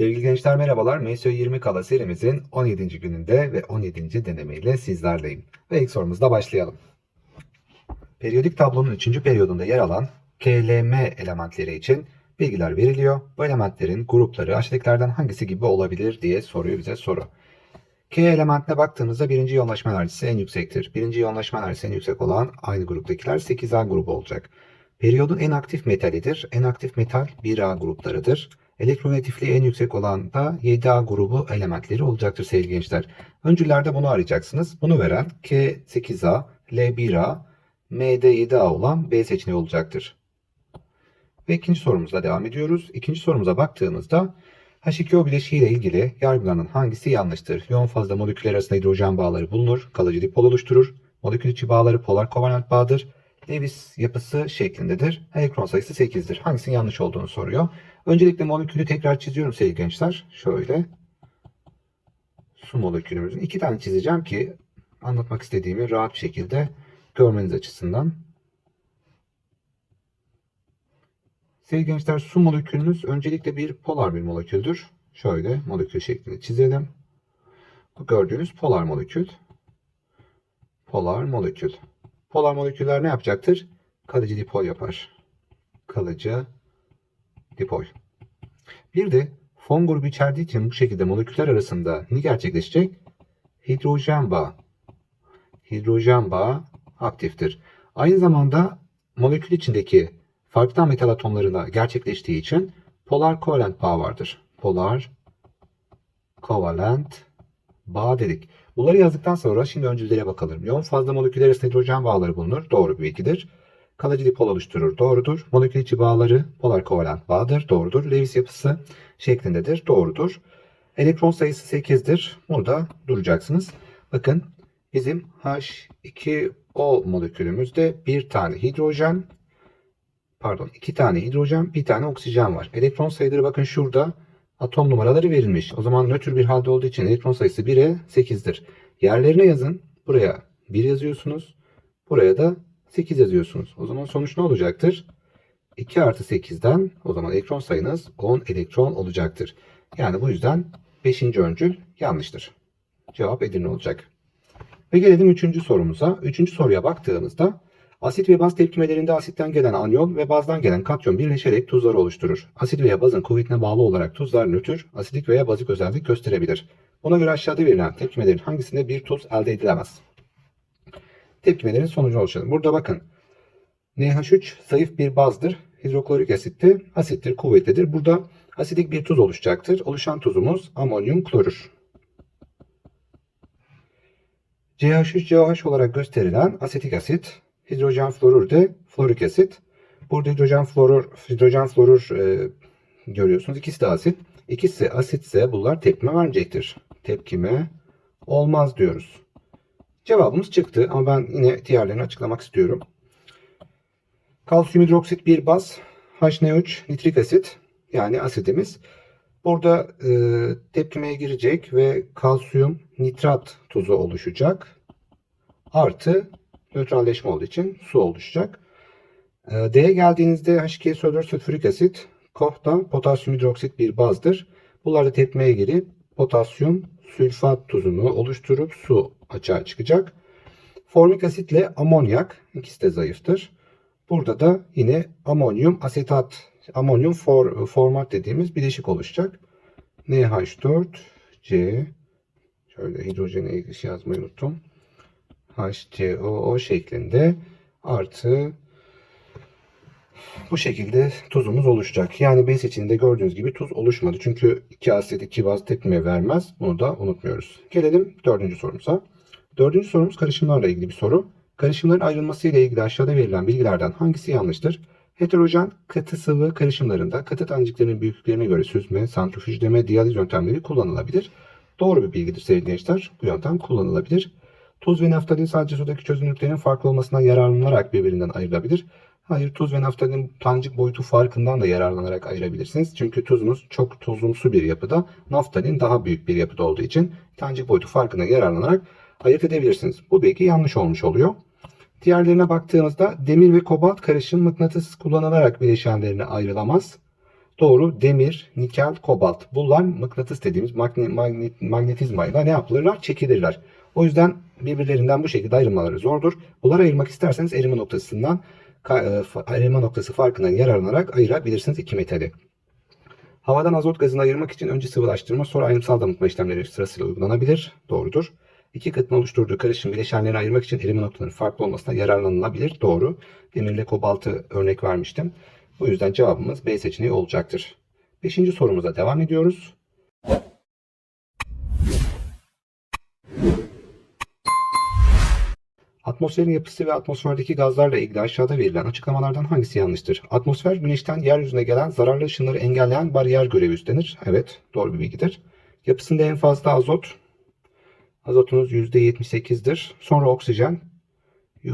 Sevgili gençler merhabalar. MSÖ 20 Kala serimizin 17. gününde ve 17. denemeyle sizlerleyim. Ve ilk sorumuzla başlayalım. Periyodik tablonun 3. periyodunda yer alan KLM elementleri için bilgiler veriliyor. Bu elementlerin grupları aşağıdakilerden hangisi gibi olabilir diye soruyor bize soru. K elementine baktığımızda birinci yoğunlaşma enerjisi en yüksektir. Birinci yoğunlaşma enerjisi en yüksek olan aynı gruptakiler 8A grubu olacak. Periyodun en aktif metalidir. En aktif metal 1A gruplarıdır. Elektronegatifliği en yüksek olan da 7A grubu elementleri olacaktır sevgili gençler. Öncüllerde bunu arayacaksınız. Bunu veren K8A, L1A, MD7A olan B seçeneği olacaktır. Ve ikinci sorumuzla devam ediyoruz. İkinci sorumuza baktığımızda H2O bileşiği ile ilgili yargılanan hangisi yanlıştır? Yoğun fazla moleküller arasında hidrojen bağları bulunur, kalıcı dipol oluşturur. Molekül içi bağları polar kovalent bağdır. Lewis yapısı şeklindedir. Elektron sayısı 8'dir. Hangisinin yanlış olduğunu soruyor. Öncelikle molekülü tekrar çiziyorum sevgili gençler. Şöyle. Su molekülümüzün iki tane çizeceğim ki anlatmak istediğimi rahat bir şekilde görmeniz açısından. Sevgili gençler su molekülünüz öncelikle bir polar bir moleküldür. Şöyle molekül şeklinde çizelim. Bu gördüğünüz polar molekül. Polar molekül. Polar moleküller ne yapacaktır? Kalıcı dipol yapar. Kalıcı dipol. Bir de fon grubu içerdiği için bu şekilde moleküller arasında ne gerçekleşecek? Hidrojen bağı. Hidrojen bağı aktiftir. Aynı zamanda molekül içindeki farklı metal atomlarında gerçekleştiği için polar kovalent bağ vardır. Polar kovalent bağ dedik. Bunları yazdıktan sonra şimdi öncüllere bakalım. Yoğun fazla moleküller arasında hidrojen bağları bulunur. Doğru bir bilgidir. Kalıcı dipol oluşturur. Doğrudur. Molekül içi bağları polar kovalent bağdır. Doğrudur. Lewis yapısı şeklindedir. Doğrudur. Elektron sayısı 8'dir. Burada duracaksınız. Bakın bizim H2O molekülümüzde bir tane hidrojen pardon iki tane hidrojen bir tane oksijen var. Elektron sayıları bakın şurada atom numaraları verilmiş. O zaman nötr bir halde olduğu için elektron sayısı 1'e 8'dir. Yerlerine yazın. Buraya 1 yazıyorsunuz. Buraya da 8 yazıyorsunuz. O zaman sonuç ne olacaktır? 2 artı 8'den o zaman elektron sayınız 10 elektron olacaktır. Yani bu yüzden 5. öncül yanlıştır. Cevap Edirne olacak. Ve gelelim 3. sorumuza. 3. soruya baktığımızda Asit ve baz tepkimelerinde asitten gelen anyol ve bazdan gelen katyon birleşerek tuzları oluşturur. Asit veya bazın kuvvetine bağlı olarak tuzlar nötr, asidik veya bazik özellik gösterebilir. Buna göre aşağıda verilen tepkimelerin hangisinde bir tuz elde edilemez? Tepkimelerin sonucu oluşan. Burada bakın. NH3 zayıf bir bazdır. Hidroklorik asit de asittir, kuvvetlidir. Burada asidik bir tuz oluşacaktır. Oluşan tuzumuz amonyum klorür. CH3COH olarak gösterilen asetik asit, hidrojen florür de florik asit. Burada hidrojen florür, hidrojen florür e, görüyorsunuz. İkisi de asit. İkisi asitse bunlar tepkime verecektir. Tepkime olmaz diyoruz. Cevabımız çıktı ama ben yine diğerlerini açıklamak istiyorum. Kalsiyum hidroksit bir baz, HNO3 nitrik asit yani asitimiz. Burada e, tepkimeye girecek ve kalsiyum nitrat tuzu oluşacak. Artı nötralleşme olduğu için su oluşacak. E, D'ye geldiğinizde H2SO4 sülfürik asit, KOH potasyum hidroksit bir bazdır. Bunlar da tepkimeye girip potasyum sülfat tuzunu oluşturup su açığa çıkacak. Formik asitle amonyak ikisi de zayıftır. Burada da yine amonyum asetat, amonyum for, format dediğimiz bileşik oluşacak. NH4 C şöyle hidrojene eksi yazmayı unuttum. HCOO şeklinde artı bu şekilde tuzumuz oluşacak. Yani B seçeneğinde gördüğünüz gibi tuz oluşmadı. Çünkü 2 asit 2 baz tepkime vermez. Bunu da unutmuyoruz. Gelelim dördüncü sorumuza. Dördüncü sorumuz karışımlarla ilgili bir soru. Karışımların ayrılması ile ilgili aşağıda verilen bilgilerden hangisi yanlıştır? Heterojen katı sıvı karışımlarında katı taneciklerin büyüklüklerine göre süzme, santrifüjleme, diyaliz yöntemleri kullanılabilir. Doğru bir bilgidir sevgili gençler. Bu yöntem kullanılabilir. Tuz ve naftalin sadece sudaki çözünürlüklerin farklı olmasından yararlanarak birbirinden ayrılabilir. Hayır tuz ve naftalin tanecik boyutu farkından da yararlanarak ayırabilirsiniz. Çünkü tuzunuz çok tuzumsu bir yapıda, naftalin daha büyük bir yapıda olduğu için tanecik boyutu farkına yararlanarak ayırt edebilirsiniz. Bu bilgi yanlış olmuş oluyor. Diğerlerine baktığımızda demir ve kobalt karışım mıknatıs kullanılarak bileşenlerine ayrılamaz. Doğru. Demir, nikel, kobalt. Bunlar mıknatıs dediğimiz magne, magne, magnetizmayla ne yapılırlar? Çekilirler. O yüzden birbirlerinden bu şekilde ayrılmaları zordur. Bunları ayırmak isterseniz erime noktasından e, erime noktası farkından yararlanarak ayırabilirsiniz iki metali. Havadan azot gazını ayırmak için önce sıvılaştırma sonra ayrımsal damıtma işlemleri sırasıyla uygulanabilir. Doğrudur. İki katın oluşturduğu karışım bileşenlerini ayırmak için erime noktalarının farklı olmasına yararlanılabilir. Doğru. Demirle kobaltı örnek vermiştim. Bu yüzden cevabımız B seçeneği olacaktır. Beşinci sorumuza devam ediyoruz. Atmosferin yapısı ve atmosferdeki gazlarla ilgili aşağıda verilen açıklamalardan hangisi yanlıştır? Atmosfer güneşten yeryüzüne gelen zararlı ışınları engelleyen bariyer görevi üstlenir. Evet, doğru bir bilgidir. Yapısında en fazla azot. Azotunuz %78'dir. Sonra oksijen.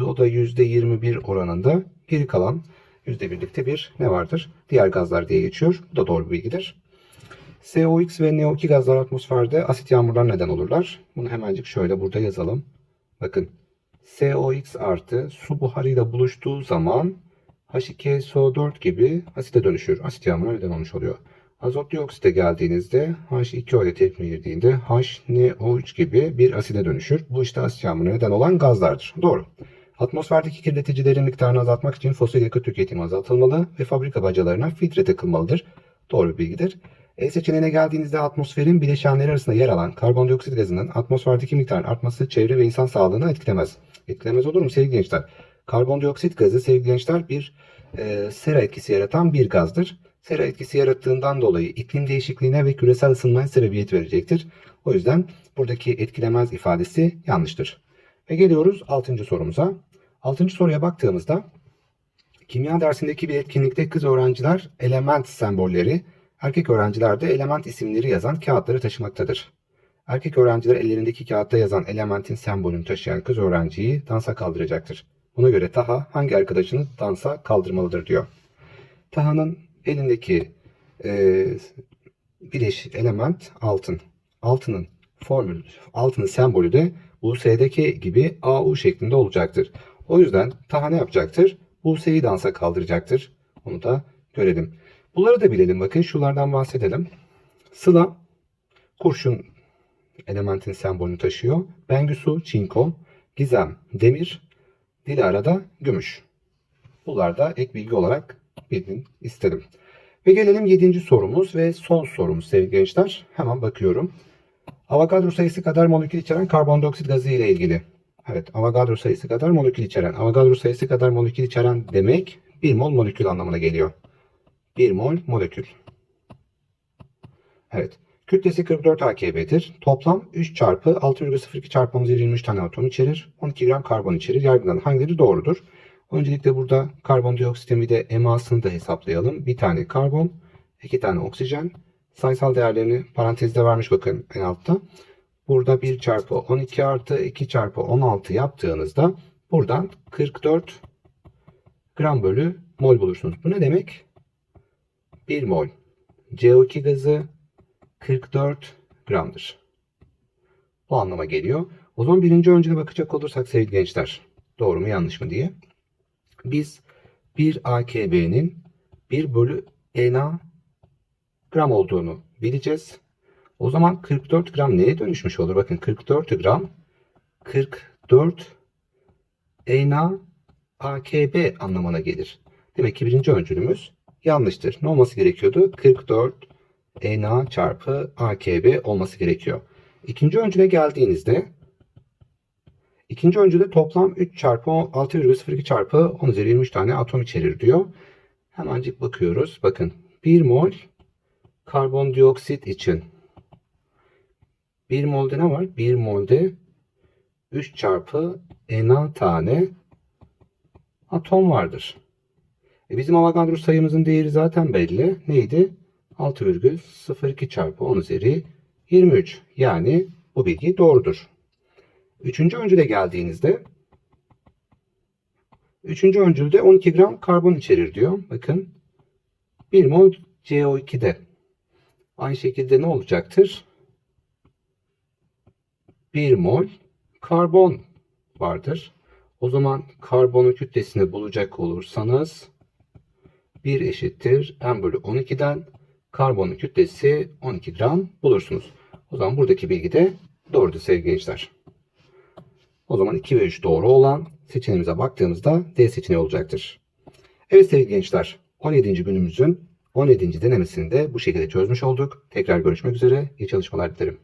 O da %21 oranında. Geri kalan %1'likte bir ne vardır? Diğer gazlar diye geçiyor. Bu da doğru bir bilgidir. CO2 ve NO2 gazlar atmosferde asit yağmurlar neden olurlar. Bunu hemencik şöyle burada yazalım. Bakın COX artı su buharıyla buluştuğu zaman H2SO4 gibi asite dönüşür. Asit yağmuruna neden olmuş oluyor. Azot dioksite geldiğinizde H2O ile tepkime girdiğinde HNO3 gibi bir aside dönüşür. Bu işte asit yağmuruna neden olan gazlardır. Doğru. Atmosferdeki kirleticilerin miktarını azaltmak için fosil yakıt tüketimi azaltılmalı ve fabrika bacalarına filtre takılmalıdır. Doğru bilgidir. E seçeneğine geldiğinizde atmosferin bileşenleri arasında yer alan karbondioksit gazının atmosferdeki miktarın artması çevre ve insan sağlığını etkilemez. Etkilemez olur mu sevgili gençler? Karbondioksit gazı sevgili gençler bir e, sera etkisi yaratan bir gazdır. Sera etkisi yarattığından dolayı iklim değişikliğine ve küresel ısınmaya sebebiyet verecektir. O yüzden buradaki etkilemez ifadesi yanlıştır. Ve geliyoruz 6. sorumuza. 6. soruya baktığımızda kimya dersindeki bir etkinlikte kız öğrenciler element sembolleri, erkek öğrenciler de element isimleri yazan kağıtları taşımaktadır. Erkek öğrenciler ellerindeki kağıtta yazan elementin sembolünü taşıyan kız öğrenciyi dansa kaldıracaktır. Buna göre Taha hangi arkadaşını dansa kaldırmalıdır diyor. Taha'nın elindeki e, bileş element altın. Altının formülü, altının sembolü de US'deki gibi AU şeklinde olacaktır. O yüzden Taha ne yapacaktır? US'yi dansa kaldıracaktır. Onu da görelim. Bunları da bilelim. Bakın şunlardan bahsedelim. Sıla kurşun elementin sembolünü taşıyor. Bengüsu çinko, Gizem demir, Dilara da gümüş. Bunlar da ek bilgi olarak bilin istedim. Ve gelelim 7. sorumuz ve son sorumuz sevgili gençler. Hemen bakıyorum. Avogadro sayısı kadar molekül içeren karbondioksit gazı ile ilgili. Evet, Avogadro sayısı kadar molekül içeren. Avogadro sayısı kadar molekül içeren demek 1 mol molekül anlamına geliyor. 1 mol molekül. Evet. Kütlesi 44 AKB'dir. Toplam 3 çarpı 6,02 çarpı 10 üzeri 23 tane atom içerir. 12 gram karbon içerir. Yargılanan hangileri doğrudur? Öncelikle burada karbondioksitin bir de emasını da hesaplayalım. Bir tane karbon, iki tane oksijen. Sayısal değerlerini parantezde vermiş bakın en altta. Burada 1 çarpı 12 artı 2 çarpı 16 yaptığınızda buradan 44 gram bölü mol bulursunuz. Bu ne demek? 1 mol CO2 gazı 44 gramdır. Bu anlama geliyor. O zaman birinci öncüne bakacak olursak sevgili gençler. Doğru mu yanlış mı diye. Biz 1 AKB'nin 1 bölü NA gram olduğunu bileceğiz. O zaman 44 gram neye dönüşmüş olur? Bakın 44 gram 44 NA AKB anlamına gelir. Demek ki birinci öncülümüz yanlıştır. Ne olması gerekiyordu? 44 Na çarpı AKB olması gerekiyor. İkinci öncüle geldiğinizde ikinci öncüde toplam 3 çarpı 6,02 çarpı 10 üzeri 23 tane atom içerir diyor. Hemencik bakıyoruz. Bakın 1 mol karbondioksit için 1 molde ne var? 1 molde 3 çarpı Na tane atom vardır. E bizim Avogadro sayımızın değeri zaten belli. Neydi? 6,02 çarpı 10 üzeri 23. Yani bu bilgi doğrudur. Üçüncü öncüle geldiğinizde üçüncü öncülde 12 gram karbon içerir diyor. Bakın 1 mol CO2'de. Aynı şekilde ne olacaktır? 1 mol karbon vardır. O zaman karbonun kütlesini bulacak olursanız 1 eşittir n bölü 12'den Karbonun kütlesi 12 gram bulursunuz. O zaman buradaki bilgi de doğrudur sevgili gençler. O zaman 2 ve 3 doğru olan seçeneğimize baktığımızda D seçeneği olacaktır. Evet sevgili gençler 17. günümüzün 17. denemesini de bu şekilde çözmüş olduk. Tekrar görüşmek üzere. İyi çalışmalar dilerim.